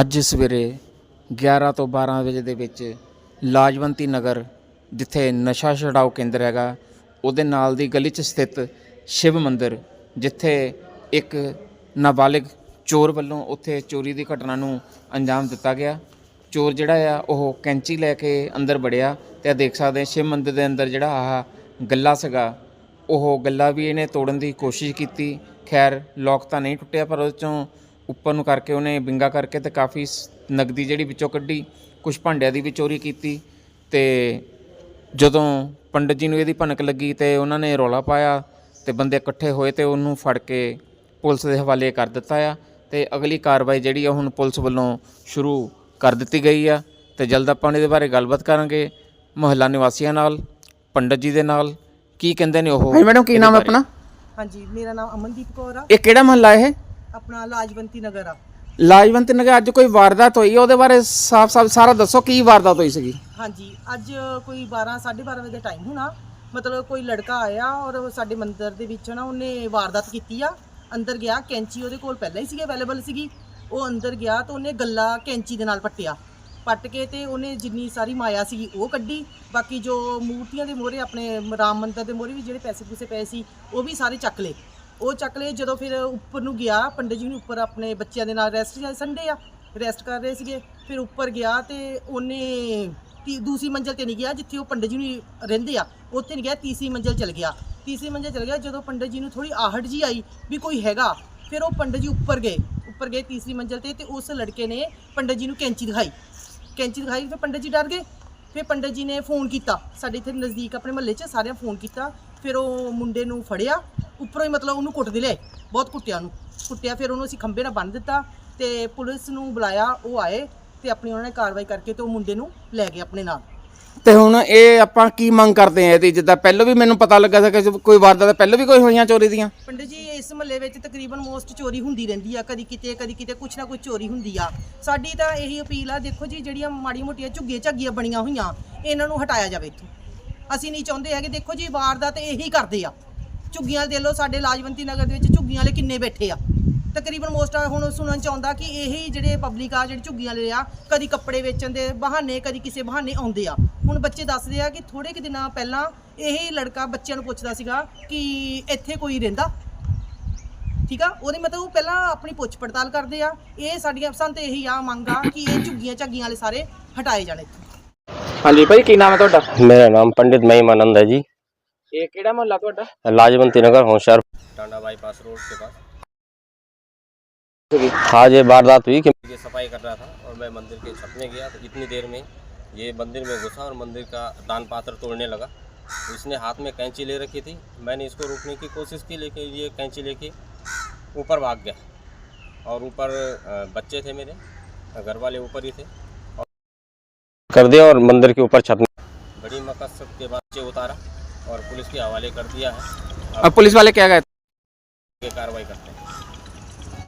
ਅੱਜ ਸਵੇਰੇ 11 ਤੋਂ 12 ਵਜੇ ਦੇ ਵਿੱਚ ਲਾਜਵੰਤੀ ਨਗਰ, ਜਿੱਥੇ ਨਸ਼ਾ ਛਡਾਓ ਕੇਂਦਰ ਹੈਗਾ, ਉਹਦੇ ਨਾਲ ਦੀ ਗਲੀ 'ਚ ਸਥਿਤ ਸ਼ਿਵ ਮੰਦਿਰ, ਜਿੱਥੇ ਇੱਕ ਨਾਬਾਲਿਗ ਚੋਰ ਵੱਲੋਂ ਉੱਥੇ ਚੋਰੀ ਦੀ ਘਟਨਾ ਨੂੰ ਅੰਜਾਮ ਦਿੱਤਾ ਗਿਆ। ਚੋਰ ਜਿਹੜਾ ਆ, ਉਹ ਕੈਂਚੀ ਲੈ ਕੇ ਅੰਦਰ ਵੜਿਆ ਤੇ ਆ ਦੇਖ ਸਕਦੇ ਸ਼ਿਵ ਮੰਦਿਰ ਦੇ ਅੰਦਰ ਜਿਹੜਾ ਆਹ ਗੱਲਾ ਸੀਗਾ, ਉਹ ਗੱਲਾ ਵੀ ਇਹਨੇ ਤੋੜਨ ਦੀ ਕੋਸ਼ਿਸ਼ ਕੀਤੀ। ਖੈਰ, ਲੋਕ ਤਾਂ ਨਹੀਂ ਟੁੱਟਿਆ, ਪਰ ਉਹਦੇ ਚੋਂ ਉੱਪਰ ਨੂੰ ਕਰਕੇ ਉਹਨੇ ਬਿੰਗਾ ਕਰਕੇ ਤੇ ਕਾਫੀ ਸ- ਨਗਦੀ ਜਿਹੜੀ ਵਿੱਚੋਂ ਕੱਢੀ ਕੁਝ ਭਾਂਡਿਆਂ ਦੀ ਵੀ ਚੋਰੀ ਕੀਤੀ ਤੇ ਜਦੋਂ ਪੰਡਤ ਜੀ ਨੂੰ ਇਹਦੀ ਭਨਕ ਲੱਗੀ ਤੇ ਉਹਨਾਂ ਨੇ ਰੌਲਾ ਪਾਇਆ ਤੇ ਬੰਦੇ ਇਕੱਠੇ ਹੋਏ ਤੇ ਉਹਨੂੰ ਫੜ ਕੇ ਪੁਲਿਸ ਦੇ ਹਵਾਲੇ ਕਰ ਦਿੱਤਾ ਆ ਤੇ ਅਗਲੀ ਕਾਰਵਾਈ ਜਿਹੜੀ ਆ ਹੁਣ ਪੁਲਿਸ ਵੱਲੋਂ ਸ਼ੁਰੂ ਕਰ ਦਿੱਤੀ ਗਈ ਆ ਤੇ ਜਲਦ ਆਪਾਂ ਇਹਦੇ ਬਾਰੇ ਗੱਲਬਾਤ ਕਰਾਂਗੇ ਮੁਹੱਲਾ ਨਿਵਾਸੀਆਂ ਨਾਲ ਪੰਡਤ ਜੀ ਦੇ ਨਾਲ ਕੀ ਕਹਿੰਦੇ ਨੇ ਉਹ ਹਾਂਜੀ ਮੈਡਮ ਕੀ ਨਾਮ ਹੈ ਆਪਣਾ? ਹਾਂਜੀ ਮੇਰਾ ਨਾਮ ਅਮਨਦੀਪ ਕੌਰ ਆ। ਇਹ ਕਿਹੜਾ ਮਹੱਲਾ ਇਹ? ਆਪਣਾ ਲਾਜਵੰਤੀ ਨਗਰ ਆ। ਲਾਜਵੰਤ ਨਗਰ ਅੱਜ ਕੋਈ ਵਾਰਦਾਤ ਹੋਈ? ਹੈ ਉਹਦੇ ਬਾਰੇ ਸਾਫ਼-ਸਾਫ਼ ਸਾਰਾ ਦੱਸੋ ਕੀ ਵਾਰਦਾਤ ਹੋਈ ਸੀਗੀ? ਹਾਂਜੀ ਅੱਜ ਕੋਈ 12 12:30 ਵਜੇ ਦਾ ਟਾਈਮ ਹੋਣਾ। ਮਤਲਬ ਕੋਈ ਲੜਕਾ ਆਇਆ ਔਰ ਸਾਡੇ ਮੰਦਿਰ ਦੇ ਵਿੱਚ ਨਾ ਉਹਨੇ ਵਾਰਦਾਤ ਕੀਤੀ ਆ। ਅੰਦਰ ਗਿਆ ਕੈਂਚੀ ਉਹਦੇ ਕੋਲ ਪਹਿਲਾਂ ਹੀ ਸੀਗੀ ਅਵੇਲੇਬਲ ਸੀਗੀ। ਉਹ ਅੰਦਰ ਗਿਆ ਤਾਂ ਉਹਨੇ ਗੱਲਾ ਕੈਂਚੀ ਦੇ ਨਾਲ ਪੱਟਿਆ। ਪੱਟ ਕੇ ਤੇ ਉਹਨੇ ਜਿੰਨੀ ਸਾਰੀ ਮਾਇਆ ਸੀਗੀ ਉਹ ਕੱਢੀ। ਬਾਕੀ ਜੋ ਮੂਰਤੀਆਂ ਦੇ ਮੋਹਰੇ ਆਪਣੇ ਰਾਮ ਮੰਦਿਰ ਦੇ ਮੋਹਰੇ ਵੀ ਜਿਹੜੇ ਪੈਸੇ ਪੂਸੇ ਪਏ ਸੀ ਉਹ ਵੀ ਸਾਰੇ ਚੱਕ ਲਏ। ਉਹ ਚੱਕ ਲਏ, ਜਦੋਂ ਫਿਰ ਉੱਪਰ ਨੂੰ ਗਿਆ, ਪੰਡਿਤ ਜੀ ਨੂੰ ਉੱਪਰ ਆਪਣੇ ਬੱਚਿਆਂ ਦੇ ਨਾਲ ਰੈਸਟ ਸੰਡੇ ਆ ਰੈਸਟ ਕਰ ਰਹੇ ਸੀਗੇ। ਫਿਰ ਉੱਪਰ ਗਿਆ ਤੇ ਉਹਨੇ ਤੀ- ਦੂਸਰੀ ਮੰਜ਼ਲ ਤੇ ਨਹੀਂ ਗਿਆ, ਜਿੱਥੇ ਉਹ ਪੰਡਿਤ ਜੀ ਨੂੰ ਰਹਿੰਦੇ ਆ। ਉੱਥੇ ਨਹੀਂ ਗਿਆ, ਤੀਸਰੀ ਮੰਜ਼ਲ ਚਲ ਗਿਆ। ਤੀਸਰੀ ਮੰਜ਼ਲ ਚਲ ਗਿਆ, ਜਦੋਂ ਪੰਡਿਤ ਜੀ ਨੂੰ ਥੋੜੀ ਆਹਟ ਜੀ ਆਈ ਵੀ ਕੋਈ ਹੈਗਾ। ਫਿਰ ਉਹ ਪੰਡਿਤ ਜੀ ਉੱਪਰ ਗਏ। ਉੱਪਰ ਗਏ ਤੀਸਰੀ ਮੰਜ਼ਲ ਤੇ ਤੇ ਉਸ ਲੜਕੇ ਨੇ ਪੰਡਿਤ ਜੀ ਨੂੰ ਕੈਂਚੀ ਦਿਖਾਈ। ਕੈਂਚੀ ਦਿਖਾਈ, ਫਿਰ ਪੰਡਿਤ ਜੀ ਡਰ ਗਏ। ਫਿਰ ਪੰਡਿਤ ਜੀ ਨੇ ਫੋਨ ਕੀਤਾ। ਸਾਡੇ ਇੱਥੇ ਨਜ਼ਦੀਕ ਆਪਣੇ ਮਹੱਲੇ 'ਚ ਸਾਰਿਆਂ ਫੋਨ ਕੀਤਾ। ਫਿਰ ਉਹ ਮੁੰਡੇ ਨੂੰ ਫੜਿਆ। ਉੱਪਰੋਂ ਹੀ ਮਤਲਬ ਉਹਨੂੰ ਕੁੱਟਦੇ ਲਏ ਬਹੁਤ ਕੁੱਟਿਆ ਉਹਨੂੰ। ਕੁੱਟਿਆ ਫਿਰ ਉਹਨੂੰ ਅਸੀਂ ਖੰਭੇ ਨਾਲ ਬੰਨ੍ਹ ਦਿੱਤਾ ਤੇ ਪੁਲਿਸ ਨੂੰ ਬੁਲਾਇਆ ਉਹ ਆਏ ਤੇ ਆਪਣੀ ਉਹਨਾਂ ਨੇ ਕਾਰਵਾਈ ਕਰਕੇ ਤੇ ਉਹ ਮੁੰਡੇ ਨੂੰ ਲੈ ਗਏ ਆਪਣੇ ਨਾਲ। ਤੇ ਹੁਣ ਇਹ ਆਪਾਂ ਕੀ ਮੰਗ ਕਰਦੇ ਆ ਇਹਦੀ? ਜਿੱਦਾਂ ਪਹਿਲਾਂ ਵੀ ਮੈਨੂੰ ਪਤਾ ਲੱਗਾ ਸੀ ਕਿ ਕੋਈ ਵਾਰਦਾਤ ਪਹਿਲਾਂ ਵੀ ਕੋਈ ਹੋਈਆਂ ਚੋਰੀ ਦੀਆਂ? ਪੰਡਿਤ ਜੀ ਇਸ ਮਹੱਲੇ ਵਿੱਚ ਤਕਰੀਬਨ ਮੋਸਟ ਚੋਰੀ ਹੁੰਦੀ ਰਹਿੰਦੀ ਆ ਕਦੀ ਕਿਤੇ ਕਦੀ ਕਿਤੇ ਕੁਛ ਨਾ ਕੁਛ ਚੋਰੀ ਹੁੰਦੀ ਆ। ਸਾਡੀ ਤਾਂ ਇਹੀ ਅਪੀਲ ਆ ਦੇਖੋ ਜੀ ਜਿਹੜੀਆਂ ਮਾੜੀਆਂ ਮੋਟੀਆਂ ਝੁੱਗੀਆਂ ਝੱਗੀਆਂ ਬਣੀਆਂ ਹੋਈਆਂ ਇਹਨਾਂ ਨੂੰ ਹਟਾਇਆ ਜਾਵੇ ਇੱਥੋਂ। ਅਸੀਂ ਨਹੀਂ ਚਾਹੁੰਦੇ ਹੈਗੇ ਦੇਖੋ ਜੀ ਵਾਰਦਾਤ ਇਹੀ ਕਰਦੇ ਆ। ਝੁੱਗੀਆਂ ਦੇ ਲੋ ਸਾਡੇ ਲਾਜਵੰਤੀ ਨਗਰ ਦੇ ਵਿੱਚ ਝੁੱਗੀਆਂ ਵਾਲੇ ਕਿੰਨੇ ਬੈਠੇ ਆ। ਤਕਰੀਬਨ ਮੋਸਟ ਆ ਹੁਣ ਸੁਣਨ ਚਾਹੁੰਦਾ ਕਿ ਇਹੀ ਜਿਹੜੇ ਪਬਲਿਕ ਆ ਜਿਹੜੇ ਝੁੱਗੀਆਂ ਵਾਲੇ ਆ ਕਦੀ ਕੱਪੜੇ ਵੇਚਣ ਦੇ ਬਹਾਨੇ ਕਦੀ ਕਿਸੇ ਬਹਾਨੇ ਆਉਂਦੇ ਆ। ਹੁਣ ਬੱਚੇ ਦੱਸਦੇ ਆ ਕਿ ਥੋੜੇ ਕਿ ਦਿਨਾਂ ਪਹਿਲਾਂ ਇਹ ਲੜਕਾ ਬੱਚਿਆਂ ਨੂੰ ਪੁੱਛਦਾ ਸੀਗਾ ਕਿ ਇੱਥੇ ਕੋਈ ਰਹਿੰਦਾ? ਠੀਕ ਆ? ਉਹਦੇ ਮਤਲਬ ਉਹ ਪਹਿਲਾਂ ਆਪਣੀ ਪੁੱਛ ਪੜਤਾਲ ਕਰਦੇ ਆ। ਇਹ ਸਾਡੀਆਂ ਪਸੰਦ ਇਹੀ ਆ ਮੰਗ ਆ ਕਿ ਇਹ ਝੁੱਗੀਆਂ ਝੱਗੀਆਂ ਵਾਲੇ ਸਾਰੇ ਹਟਾਏ ਜਾਣੇ ਹਾਂਜੀ ਭਾਈ ਕੀ ਨਾਮ ਹੈ ਤੁਹਾਡਾ? ਮੇਰਾ ਨਾਮ ਪੰਡਿਤ ਮਹਿਮਾਨੰਦ ਹੈ ਜੀ। ਇਹ ਕਿਹੜਾ ਮਹੱਲਾ ਤੁਹਾਡਾ लाजवंती नगर होशियार टांडा बाईपास रोड के पास आज ये वारदात हुई कि ये सफाई कर रहा था और मैं मंदिर के छत में गया तो इतनी देर में ये मंदिर में घुसा और मंदिर का दान पात्र तोड़ने लगा तो इसने हाथ में कैंची ले रखी थी मैंने इसको रोकने की कोशिश की लेकिन ये कैंची लेके ऊपर भाग गया और ऊपर अ, बच्चे थे मेरे घर वाले ऊपर ही थे और कर दिया और मंदिर के ऊपर छत में बड़ी मकसद के बाद से उतारा और पुलिस के हवाले कर दिया है अब पुलिस वाले क्या गए ये कार्रवाई करते हैं